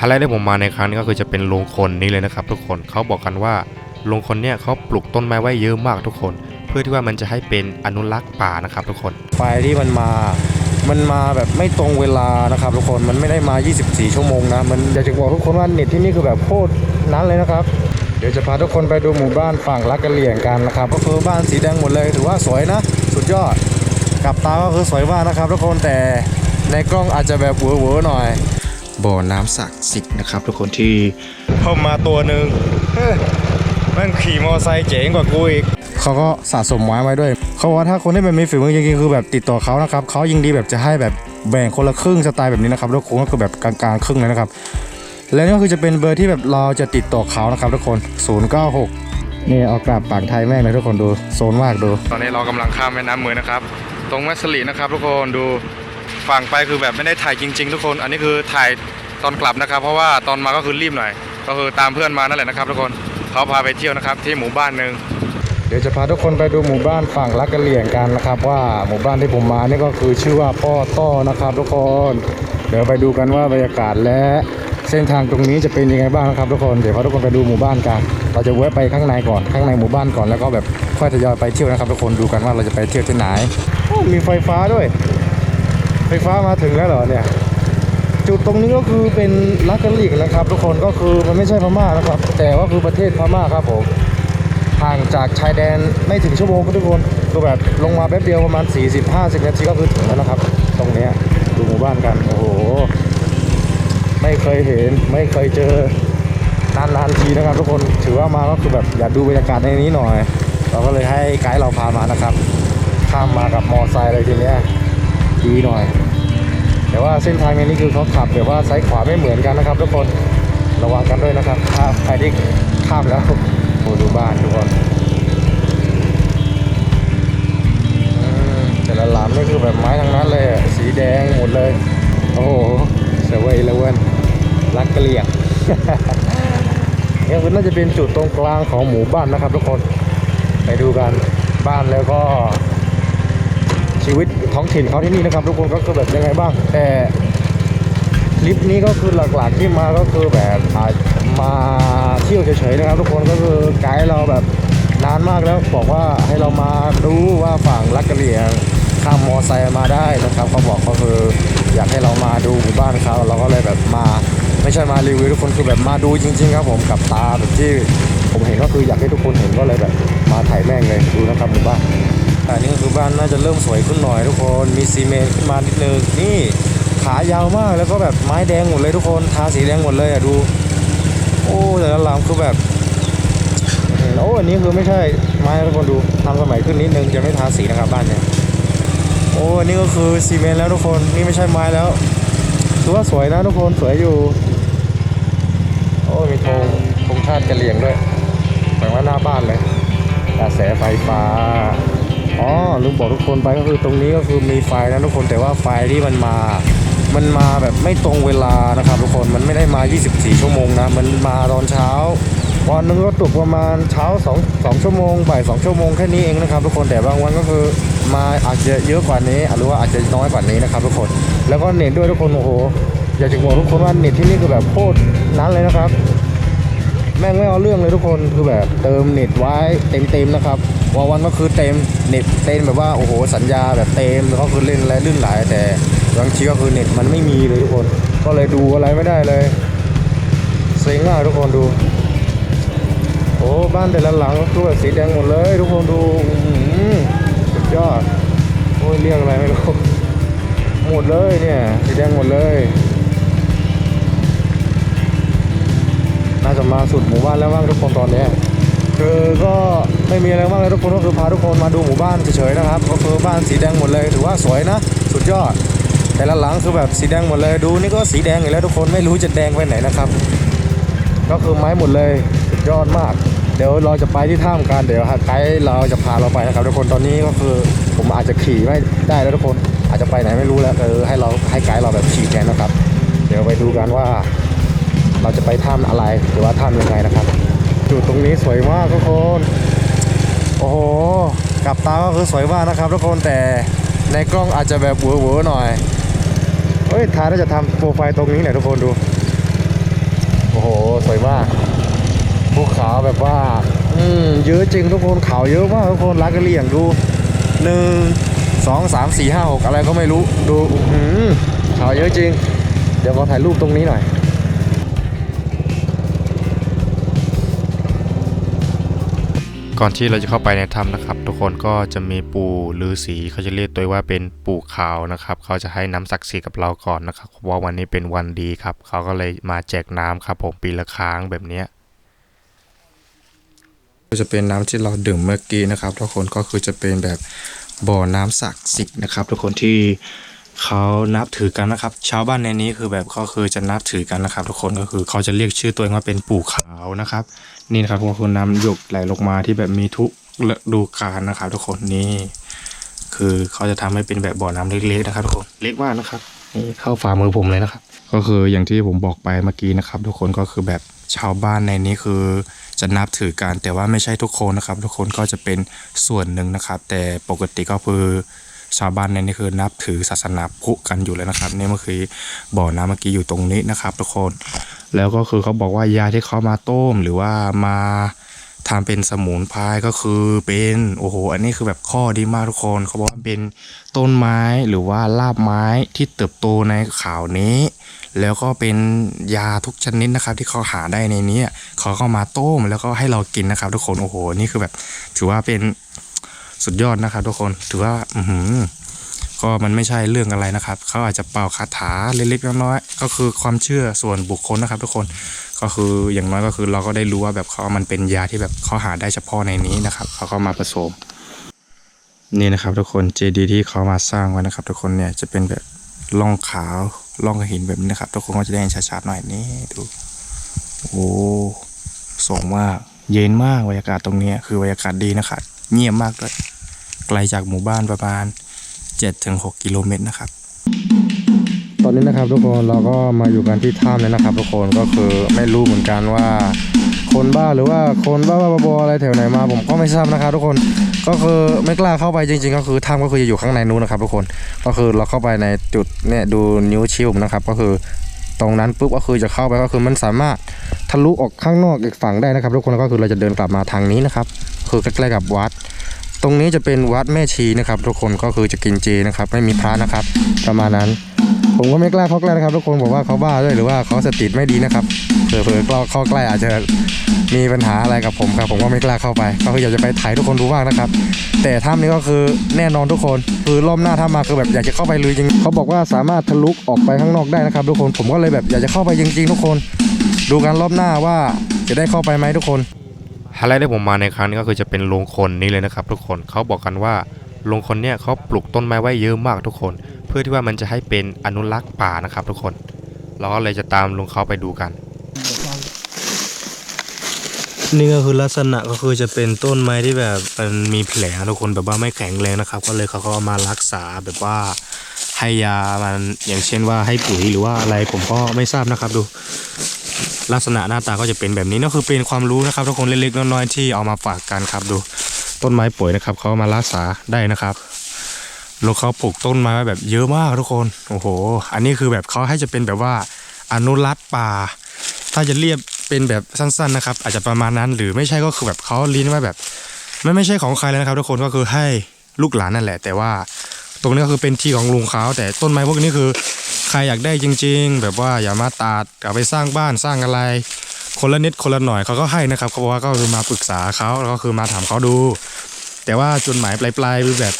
ไฮไลท์ที่ผมมาในครั้งนี้ก็คือจะเป็นโรงคนนี้เลยนะครับ ทุกคนเขาบอกกันว่าโรงคนเนี่ยเขาปลูกต้นไม้ไว้เยอะมากทุกคน เพื่อที่ว่ามันจะให้เป็นอนุรักษ์ป่านะครับ ทุกคนไฟที่มันมา มันมาแบบไม่ตรงเวลานะครับทุกคนมันไม่ได้มา 24 ชั่วโมงนะมันอยากจะบอกทุกคนว่าเน็ตที่นี่คือแบบโคตรนั้นเลยนะครับเดี๋ยวจะพาทุกคนไปดูหมู่บ้านฝั่งลักกะเหลี่ยงกันนะครับ ก็คือบ้านสีแดงหมดเลยถือว่าสวยนะ สุดยอดกับตาก็คือสวยมากนะครับ ทุกคนแต่ในกล้องอาจจะแบบเวอร์ๆหน่อย บ่อน้ำศักดิ์สิทธิ์นะครับ ทุกคนที่เพิ่มมาตัวหนึ่งเฮ้ยแม่งขี่มอไซค์เจ๋งกว่ากูอีกเขาก็สะสมไว้ไว้ด้วย เขาบอกว่าถ้าคนที่มันมีฝีมือจริงๆคือแบบติดต่อเขานะครับเขายิงดีแบบจะให้แบบแบ่งคนละครึ่งสไตล์แบบนี้นะครับทุกคนก็คือแบบกลางๆครึ่งเลยนะครับ และนี่ก็คือจะเป็นเบอร์ที่แบบเราจะติดต่อเขานะครับทุกคน 096นี่เอากลับปากไทยแม่งเลยทุกคนดูโซนมากดู ตอนนี้เรากำลังข้ามแม่น้ำมือนะครับ ตรงแมสลีนะครับทุกคนดู ฝั่งไปคือแบบไม่ได้ถ่ายจริง ๆ ทุกคน อันนี้คือถ่ายตอนกลับนะครับ เพราะว่าตอนมาก็คือรีบหน่อย ก็คือตามเพื่อนมานั่นแหละนะครับ ทุกคนเขาพาไปเที่ยวนะครับ ที่หมู่บ้านหนึ่งเดี๋ยวจะพาทุกคนไปดูหมู่บ้านฝั่งลักกะเหลี่ยงกันนะครับ ว่าหมู่บ้านที่ผมมานี่ก็คือชื่อว่าป้อต้อนะครับ ทุกคน เดี๋ยวไปดูกันว่าบรรยากาศและเส้นทางตรงนี้จะเป็นยังไงบ้างนะครับ ทุกคนเดี๋ยวพาทุกคนไปดูหมู่บ้านกัน เราจะแวะไปข้างในก่อนข้างในหมู่บ้านก่อนแล้วก็แบบค่อยทยอยไปเที่ยวนะครับ ทุกคนดูกันว่าเราจะไปเที่ยวที่ไหนมีไฟฟ้าด้วย ไฟฟ้ามาถึงแล้วเหรอเนี่ย จุดตรงนี้ก็คือเป็นลักกะลี่ยงนะครับ ทุกคนก็คือมันไม่ใช่พม่านะครับ แต่ว่าคือประเทศพม่าครับผมห่างจากชายแดนไม่ถึงชั่วโมงครับทุกคนคือแบบลงมาแป๊บเดียวประมาณ 40-50นาทีก็คือถึงแล้วนะครับ ตรงนี้ดูหมู่บ้านกัน โอ้โห ไม่เคยเห็นไม่เคยเจอนานๆทีนะครับ ทุกคนถือว่ามาก็คือแบบอยากดูบรรยากาศในนี้หน่อย เราก็เลยให้ไกด์เราพามานะครับ ข้ามมากับมอไซค์เลยทีเนี้ย ดีหน่อย แต่ว่าเส้นทางในนี้คือเขาขับแบบว่าซ้ายขวาไม่เหมือนกันนะครับทุกคนระวังกันด้วยนะครับ ถ้าใครที่ข้ามแล้วโอ้ดูบ้านทุกคนแต่ละหลามนี่คือแบบไม้ทั้งนั้นเลย สีแดงหมดเลย โอ้โหเซเว่นเลเว่นรักกะเหลี่ยงนี่คือน่าจะเป็นจุดตรงกลางของหมู่บ้านนะครับทุกคน ไปดูกันบ้านแล้วก็ ชีวิตท้องถิ่นเขาที่นี่นะครับ ทุกคนก็คือแบบยังไงบ้าง แต่คลิปนี้ก็คือหลักๆที่มาก็คือแบบามาเที่ยวเฉยๆนะครับ ทุกคนก็คือไกด์เราแบบนานมากแล้วบอกว่าให้เรามาดูว่าฝั่งลักกะเหลี่ยงข้ามมอไซค์มาได้นะครับเขาบอกก็คืออยากให้เรามาดูหมู่บ้านเขาเราก็เลยแบบมา ไม่ใช่มารีวิวทุกคนคือแบบมาดูจริง ๆ ครับผมกับตาแบบที่ผมเห็นก็คืออยากให้ทุกคนเห็นก็เลยแบบมาถ่ายแม่งเลยดูนะครับหมู่บ้าน อันนี้ก็คือบ้านน่าจะเริ่มสวยขึ้นหน่อยทุกคน มีซีเมนต์ขึ้นมานิดนึง นี่ขายาวมากแล้วก็แบบไม้แดงหมดเลยทุกคน ทาสีแดงหมดเลยอะดู โอ้แต่ละหลังคือแบบโอ้อันนี้คือไม่ใช่ไม้ทุกคนดูทำสมัยขึ้นนิดนึงจะไม่ทาสีนะครับบ้านเนี่ย โอ้อันนี้ก็คือซีเมนต์แล้วทุกคน นี่ไม่ใช่ไม้แล้วถือว่าสวยนะทุกคนสวยอยู่ โอ้มีธงธงชาติกะเหรี่ยงด้วยแฝงไว้หน้าบ้านเลยกระแสไฟฟ้า อ๋อลืมบอกทุกคนไปก็คือตรงนี้ก็คือมีไฟนะทุกคนแต่ว่าไฟที่มันมา มันมาแบบไม่ตรงเวลานะครับทุกคนมันไม่ได้มา 24 ชั่วโมงนะ มันมาตอนเช้าวันหนึงก็ตกประมาณเช้า2 2ชั่วโมงบ่าย2ชั่วโมงแค่นี้เองนะครับทุกคนแต่บางวันก็คือมาอาจจะเยอะกว่านี้หรือว่าอาจจะน้อยกว่านี้นะครับทุกคนแล้วก็เน็ตด้วยทุกคนโอ้โหอยากจะบอกทุกคนว่าเน็ตที่นี่คือแบบโคตรนั้นเลยนะครับ แม่งไม่เอาเรื่องเลยทุกคนคือแบบเติมเน็ตไว้เต็มๆนะครับวันวันก็คือเต็มเน็ตเต็มแบบว่าโอ้โหสัญญาแบบเต็มแล้วก็คือเล่นและลื่นไหลแต่บางทีก็คือเน็ตมันไม่มีเลยทุกคน ก็เลยดูอะไรไม่ได้เลยเซ็งมากทุกคนดู โอ้บ้านแต่ละหลังก็คือแบบสีแดงหมดเลย ทุกคนดูอื้อหือสุดยอดโอ้ยเรียกอะไรไม่รู้หมดเลยเนี่ยสีแดงหมดเลย จะมาสุดหมู่บ้านแล้วบ้างทุกคนตอนนี้คือก็ไม่มีอะไรมากเลยทุกคนก็คือพาทุกคนมาดูหมู่บ้านเฉยๆนะครับก็คือบ้านสีแดงหมดเลยถือว่าสวยนะ สุดยอด แต่ละหลังคือแบบสีแดงหมดเลยดูนี่ก็สีแดงอยู่แล้วทุกคนไม่รู้จะแดงไปไหนนะครับ ก็คือไม้หมดเลยสุดยอดมาก เดี๋ยวเราจะไปที่ถ้ำกันเดี๋ยวไกด์เราจะพาเราไปนะครับ ทุกคนตอนนี้ก็คือผมอาจจะขี่ไม่ได้แล้วทุกคนอาจจะไปไหนไม่รู้แล้วเออให้เราให้ไกด์เราแบบขี่แทนนะครับ เดี๋ยวไปดูกันว่า เราจะไปถ้ำอะไรหรือว่าถ้ำยังไงนะครับจุดตรงนี้สวยมากทุกคน โอ้โหกับตาก็คือสวยมากนะครับทุกคนแต่ในกล้องอาจจะแบบเวอร์ๆหน่อยเฮ้ยทายน่าจะทำโปรไฟล์ตรงนี้หน่อยทุกคนดู โอ้โหสวยมากภูเขาแบบว่า อืมเยอะจริงทุกคนเขาเยอะมากทุกคนรักกะเลี่ยงดูหนึ่งสองสามสี่ห้าหกอะไรก็ไม่รู้ดูอื้อหือเขาเยอะจริง เดี๋ยวขอถ่ายรูปตรงนี้หน่อย ก่อนที่เราจะเข้าไปในถ้ำนะครับ ทุกคนก็จะมีปู่ฤาษีเขาจะเรียกตัวว่าเป็นปู่ขาวนะครับ เขาจะให้น้ำศักดิ์สิทธิ์กับเราก่อนนะครับเพราะว่าวันนี้เป็นวันดีครับ เขาก็เลยมาแจกน้ำครับผมปีละครั้งแบบเนี้ยจะเป็นน้ำที่เราดื่มเมื่อกี้นะครับ ทุกคนก็คือจะเป็นแบบบ่อน้ำศักดิ์สิทธิ์นะครับ ทุกคนที่ เขานับถือกันนะครับ ชาวบ้านในนี้คือแบบก็คือจะนับถือกันนะครับ ทุกคนก็คือเขาจะเรียกชื่อตัวเองว่าเป็นปู่ขาวนะครับ นี่นะครับก็คือน้ำหยกไหลลงมาที่แบบมีทุกฤดูกาลนะครับ ทุกคนนี่ คือเขาจะทำให้เป็นแบบบ่อน้ำเล็กๆนะครับทุกคนเล็กมากนะครับนี่เข้าฝ่ามือผมเลยนะครับ ก็คืออย่างที่ผมบอกไปเมื่อกี้นะครับ ทุกคนก็คือแบบชาวบ้านในนี้คือจะนับถือกันแต่ว่าไม่ใช่ทุกคนนะครับ ทุกคนก็จะเป็นส่วนหนึ่งนะครับ แต่ปกติก็คือ ชาวบ้านในนี้คือนับถือศาสนาพุกันอยู่แล้วนะครับนี่เมื่อกี้บ่อน้ำเมื่อกี้อยู่ตรงนี้นะครับทุกคนแล้วก็คือเขาบอกว่ายาที่เขามาต้มหรือว่ามาทำเป็นสมุนไพรก็คือเป็นโอ้โหอันนี้คือแบบข้อดีมากทุกคนเขาบอกว่าเป็นต้นไม้หรือว่าลาบไม้ที่เติบโตในข่าวนี้ แล้วก็เป็นยาทุกชนิดนะครับ ที่เขาหาได้ในนี้เขาก็มาต้มแล้วก็ให้เรากินนะครับ ทุกคนโอ้โหนี่คือแบบถือว่าเป็น สุดยอดนะครับทุกคนถือว่าอืก็มันไม่ใช่เรื่องอะไรนะครับ เขาอาจจะเป่าคาถาเล็กๆน้อยๆก็คือความเชื่อส่วนบุคคลนะครับ ทุกคนก็คืออย่างน้อยก็คือเราก็ได้รู้ว่าแบบเขามันเป็นยาที่แบบเขาหาได้เฉพาะในนี้นะครับ เขาก็มาผสม นี่นะครับ ทุกคนเจดีที่เขามาสร้างไว้นะครับ ทุกคนเนี่ยจะเป็นแบบล่องขาวล่องหินแบบนี้นะครับ ทุกคนก็จะได้เห็นชัดๆหน่อยนี่ดูโอ้ส่งมากเย็นมากบรรยากาศตรงนี้คือบรรยากาศดีนะครับ เงียบมากด้วย ไกลจากหมู่บ้านประมาณ 7-6 กิโลเมตรนะครับ ตอนนี้นะครับทุกคนเราก็มาอยู่กันที่ถ้ำแล้วนะครับ ทุกคนก็คือไม่รู้เหมือนกันว่า คนบ้าหรือว่าคนบ้าบ้าบออะไรแถวไหนมาผมก็ไม่ทราบนะครับทุกคนก็คือไม่กล้าเข้าไปจริง ๆ ก็คือถ้ำก็คือจะอยู่ข้างในนู้นนะครับทุกคนก็คือเราเข้าไปในจุดเนี่ยดูนิ้วชี้ผมนะครับ ก็คือตรงนั้นปุ๊บก็คือจะเข้าไปก็คือมันสามารถทะลุออกข้างนอกอีกฝั่งได้นะครับ ทุกคนก็คือเราจะเดินกลับมาทางนี้นะครับ คือใกล้ๆกับวัด ตรงนี้จะเป็นวัดแม่ชีนะครับ ทุกคนก็คือจะกินเจนะครับ ไม่มีพระนะครับ ประมาณนั้น ผมก็ไม่กล้าเข้าใกล้นะครับ ทุกคนบอกว่าเขาบ้าด้วยหรือว่าเขาสติไม่ดีนะครับเผลอๆก็เข้าใกล้อาจจะมีปัญหาอะไรกับผมครับ ผมก็ไม่กล้าเข้าไป ก็คืออยากจะไปถ่ายทุกคนดูบ้างนะครับ แต่ถ้ำนี้ก็คือแน่นอนทุกคนคือรอบหน้าถ้ามาคือแบบอยากจะเข้าไปเลยจริงเขาบอกว่าสามารถทะลุออกไปข้างนอกได้นะครับ ทุกคนผมก็เลยแบบอยากจะเข้าไปจริง ๆ ทุกคน ดูกันรอบหน้าว่าจะได้เข้าไปไหมทุกคน ไฮไลท์ที่ผมมาในครั้งนี้ก็คือจะเป็นโรงคนนี้เลยนะครับ ทุกคนเขาบอกกันว่าโรงคนเนี่ยเขาปลูกต้นไม้ไว้เยอะมากทุกคน เพื่อที่ว่ามันจะให้เป็นอนุรักษ์ป่านะครับ ทุกคน เราก็เลยจะตามลุงเขาไปดูกัน นี่ก็คือลักษณะก็คือจะเป็นต้นไม้ที่แบบมันมีแผลทุกคนแบบว่าไม่แข็งแรงนะครับ ก็เลยเขาก็เอามารักษาแบบว่าให้ยามันอย่างเช่นว่าให้ปุ๋ยหรือว่าอะไรผมก็ไม่ทราบนะครับดู ลักษณะหน้าตาก็จะเป็นแบบนี้นั่นคือเป็นความรู้นะครับทุกคนเล็กๆน้อยๆที่เอามาฝากกันครับดู ต้นไม้ป่วยนะครับเขามารักษาได้นะครับแล้วเขาปลูกต้นไม้แบบเยอะมากทุกคนโอ้โห อันนี้คือแบบเขาให้จะเป็นแบบว่าอนุรักษ์ป่า ถ้าจะเรียบเป็นแบบสั้นๆนะครับ อาจจะประมาณนั้นหรือไม่ใช่ก็คือแบบเขาลิ้นไว้แบบไม่ไม่ใช่ของใครเลยนะครับ ทุกคนก็คือให้ลูกหลานนั่นแหละ แต่ว่า ตรงนี้คือเป็นที่ของลุงเขาแต่ต้นไม้พวกนี้คือใครอยากได้จริง ๆ แบบว่าอย่ามาตัดเอาไปสร้างบ้านสร้างอะไร คนละนิดคนละหน่อยเขาก็ให้นะครับเขาบอกว่าก็คือมาปรึกษาเขาแล้วก็คือมาถามเขาดู แต่ว่าจุดหมายปลายๆคือแบบ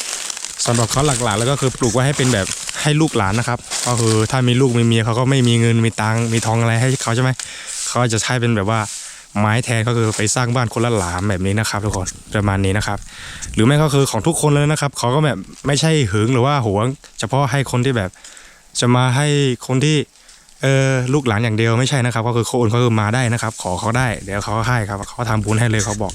สำหรับเขาหลักๆ แล้วก็คือปลูกไว้ให้เป็นแบบให้ลูกหลานนะครับ ก็คือถ้ามีลูกมีเมียเขาก็ไม่มีเงินมีตังมีทองอะไรให้เขาใช่ไหมเขาจะใช้เป็นแบบว่า ไม้แทนก็คือไปสร้างบ้านคนละหลามแบบนี้นะครับทุกคนประมาณนี้นะครับ หรือไม่ก็คือของทุกคนเลยนะครับเขาก็แบบไม่ใช่หึงหรือว่าหวง เฉพาะให้คนที่แบบจะมาให้คนที่เออลูกหลานอย่างเดียวไม่ใช่นะครับ ก็คือคนเขาคือมาได้นะครับ ขอเขาได้เดี๋ยวเขาก็ให้ครับเขาทำบุญให้เลยเขาบอก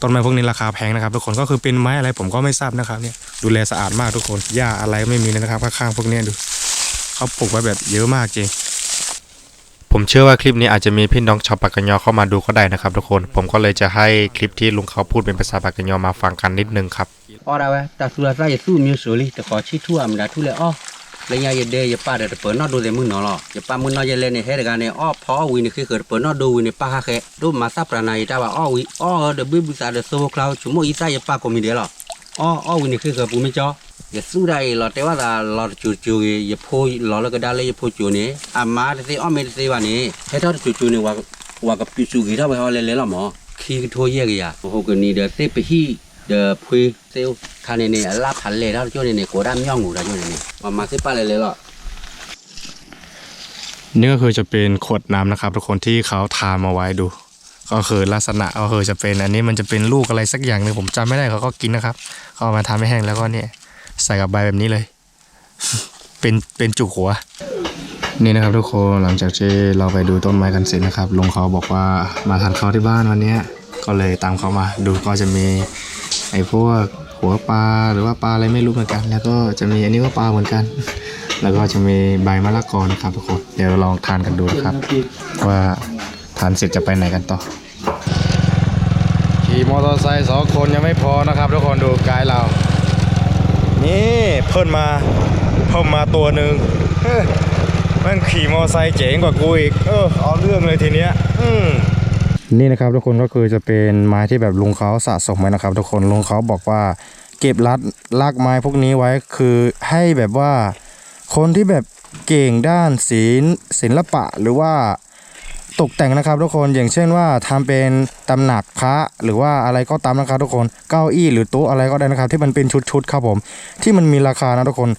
ต้นไม้พวกนี้ราคาแพงนะครับ ทุกคนก็คือเป็นไม้อะไรผมก็ไม่ทราบนะครับเนี่ยดูแลสะอาดมากทุกคนหญ้าอะไรไม่มีเลยนะครับข้างๆพวกนี้ดูเขาปลูกไว้แบบเยอะมากจริง ผมเชื่อว่าคลิปนี้อาจจะมีพี่น้องชาวปากกยอเข้ามาดูก็ได้นะครับทุกคน ผมก็เลยจะให้คลิปที่ลุงเขาพูดเป็นภาษาปากกยอมาฟังกันนิดนึงครับ Ora wa ta tu la ra ye tu mi so li te ko chi tu am da tu le o lấy nhau đây giờ pa để bữa nó đồ để mưng nó lọ giờ pa mưng nó giờ lên này hết cái này ó phó win này khi khởi bữa nó đồ win này pa ha khé đồ mà sắp ra này ta bảo ó win ó để biết biết sao để số cloud chúng mỗi ít sai giờ pa có mình đấy lọ ó ó win này khi khởi bù mình cho giờ su đây lọ tế là lọ chuột chuột giờ phôi lọ là cái đa lấy giờ phôi chuột này à mà thì ó mình thì vào này hết đó chuột chuột này qua qua cái chuột chuột gì đó phải họ lên lấy lọ mỏ khi thôi อย่าสู้ได้หรอแต่ว่าเราจูจูอย่าพูดเราแล้วก็ได้เลยอย่าพูจูนี้อามาสิอ้อมไม่ไวันนี้ให้ท่าจูจูนี่ว่าว่ากับจูจูกี่เท่าไปเท่าเลยเลยหรอหมอขี้ทั่วเยี่ยกอย่าโอ้โหก็นี่เดี๋ยวเต้ไปที่เดี๋ยวพูเซลคาเนเน่ลาพันเลยแล้วจูเนเน่โกดามย่องอยู่แล้วจูเนเน่มามาสิป้าเลยเลยหรอนี่ก็คือจะเป็นขวดน้ำนะครับ ทุกคนที่เขาทามาไว้ดู ก็คือลักษณะก็คือจะเป็นอันนี้มันจะเป็นลูกอะไรสักอย่างหนึ่งผมจำไม่ได้เขาก็กินนะครับเขามาทาให้แห้งแล้วก็เนี่ย ใส่กับใบแบบนี้เลย เป็นเป็นจุกหัว นี่นะครับทุกคนหลังจากที่เราไปดูต้นไม้กันเสร็จนะครับลุงเขาบอกว่ามาทานข้าวที่บ้านวันเนี้ยก็เลยตามเขามา ดูก็จะมีไอ้พวกหัวปลาหรือว่าปลาอะไรไม่รู้เหมือนกัน แล้วก็จะมีอันนี้ก็ปลาเหมือนกัน แล้วก็จะมีใบมะละกอนะครับทุกคนเดี๋ยวลองทานกันดูนะครับ ว่าทานเสร็จจะไปไหนกันต่อขี่มอเตอร์ไซค์สองคนยังไม่พอนะครับทุกคนดูไกด์เรา นี่เพิ่นมาเพิ่มมาตัวหนึ่งมันขี่มอไซค์เจ๋งกว่ากูอีก เออเอาเรื่องเลยทีเนี้ย อืมนี่นะครับทุกคนก็คือจะเป็นไม้ที่แบบลุงเขาสะสมไว้นะครับ ทุกคนลุงเขาบอกว่า เก็บรัดลากไม้พวกนี้ไว้คือให้แบบว่า คนที่แบบเก่งด้านศิลศิลปะหรือว่า ตกแต่งนะครับทุกคนอย่างเช่นว่าทำเป็นตำหนักพระหรือว่าอะไรก็ตามนะครับทุกคนเก้าอี้หรือโต๊ะอะไรก็ได้นะครับ ที่มันเป็นชุดๆครับผม ที่มันมีราคานะทุกคน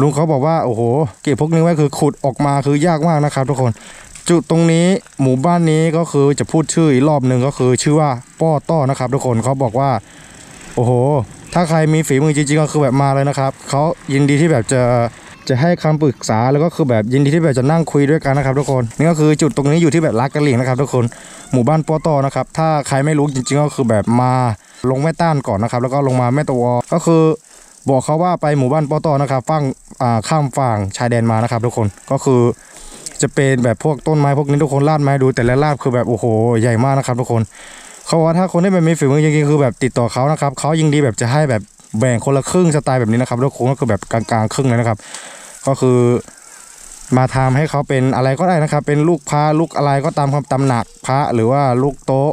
ลุงเขาบอกว่าโอ้โห เก็บพวกนี้ไว้คือขุดออกมาคือยากมากนะครับ ทุกคนจุดตรงนี้หมู่บ้านนี้ก็คือจะพูดชื่ออีกรอบหนึ่งก็คือชื่อว่าป้อต้อนะครับ ทุกคนเขาบอกว่า โอ้โห ถ้าใครมีฝีมือจริงๆก็คือแบบมาเลยนะครับเขายินดีที่แบบจะ จะให้คำปรึกษาแล้วก็คือแบบยินดีที่แบบจะนั่งคุยด้วยกันนะครับทุกคนนี่ก็คือจุดตรงนี้อยู่ที่แบบลักกะเหลี่ยงนะครับทุกคนหมู่บ้านปอต้อนะครับถ้าใครไม่รู้จริงๆก็คือแบบมาลงแม่ต้านก่อนนะครับแล้วก็ลงมาแม่ตะวอก็คือบอกเขาว่าไปหมู่บ้านปอต้อนะครับฝั่งข้ามฝั่งชายแดนมานะครับทุกคนก็คือจะเป็นแบบพวกต้นไม้พวกนี้ทุกคนลาดไม้ดูแต่ละลาดคือแบบโอ้โหใหญ่มากนะครับทุกคนเขาว่าถ้าคนที่แบบมีฝีมือจริงๆคือแบบติดต่อเขานะครับเขายิงดีแบบจะให้แบบ แบ่งคนละครึ่งสไตล์แบบนี้นะครับทุกคนก็คือแบบกลางๆครึ่งเลยนะครับ ก็คือมาทำให้เขาเป็นอะไรก็ได้นะครับ เป็นลูกพระลูกอะไรก็ตามความตำหนักพระหรือว่าลูกโต๊ะ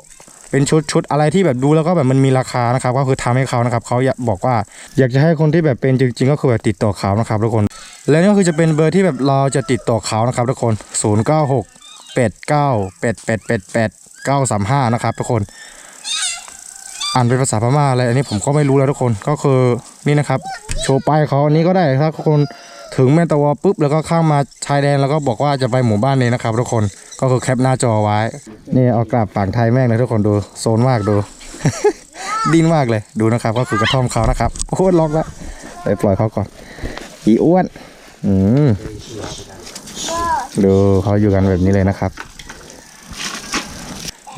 เป็นชุดชุดอะไรที่แบบดูแล้วก็แบบมันมีราคานะครับ ก็คือทำให้เขานะครับเขาอยากบอกว่าอยากจะให้คนที่แบบเป็นจริง ๆ ก็คือแบบติดต่อเขานะครับทุกคน และนี่ก็คือจะเป็นเบอร์ที่แบบเราจะติดต่อเขานะครับทุกคน 0 9 6 8 9 8 8 8 8 9 3 5 นะครับทุกคน อ่านเป็นภาษาพม่าอะไรอันนี้ผมก็ไม่รู้แล้วทุกคนก็คือนี่นะครับ โชว์ป้ายเขาอันนี้ก็ได้ครับทุกคนถึงแม่ตะวอปุ๊บแล้วก็ข้ามมาชายแดนแล้วก็บอกว่าจะไปหมู่บ้านนี้นะครับ ทุกคนก็คือแคปหน้าจอไว้ นี่เอากลับฝั่งไทยแม่งเลยทุกคนดูโซนมากดู ดิ้นมากเลยดูนะครับ ก็คือกระท่อมเขานะครับโอ้ล็อกแล้วไปปล่อยเขาก่อน อีอ้วนอืมดูเขาอยู่กันแบบนี้เลยนะครับ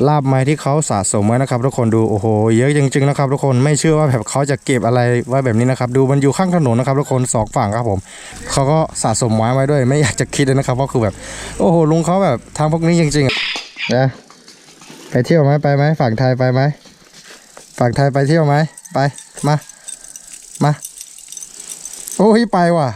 ลาบไม้ที่เขาสะสมไว้นะครับทุกคนดูโอ้โหเยอะจริงๆนะครับทุกคนไม่เชื่อว่าแบบเขาจะเก็บอะไรไว้แบบนี้นะครับดูมันอยู่ข้างถนนนะครับทุกคนสองฝั่งครับผมเขาก็สะสมไม้ไว้ด้วย ไม่อยากจะคิดเลยนะครับว่าคือแบบโอ้โหลุงเขาแบบทำพวกนี้จริงๆอะนะไปเที่ยวไหมไปไหมฝั่งไทยไปไหมฝั่งไทยไปเที่ยวไหมไปมามาโอ้ยไปว่ะ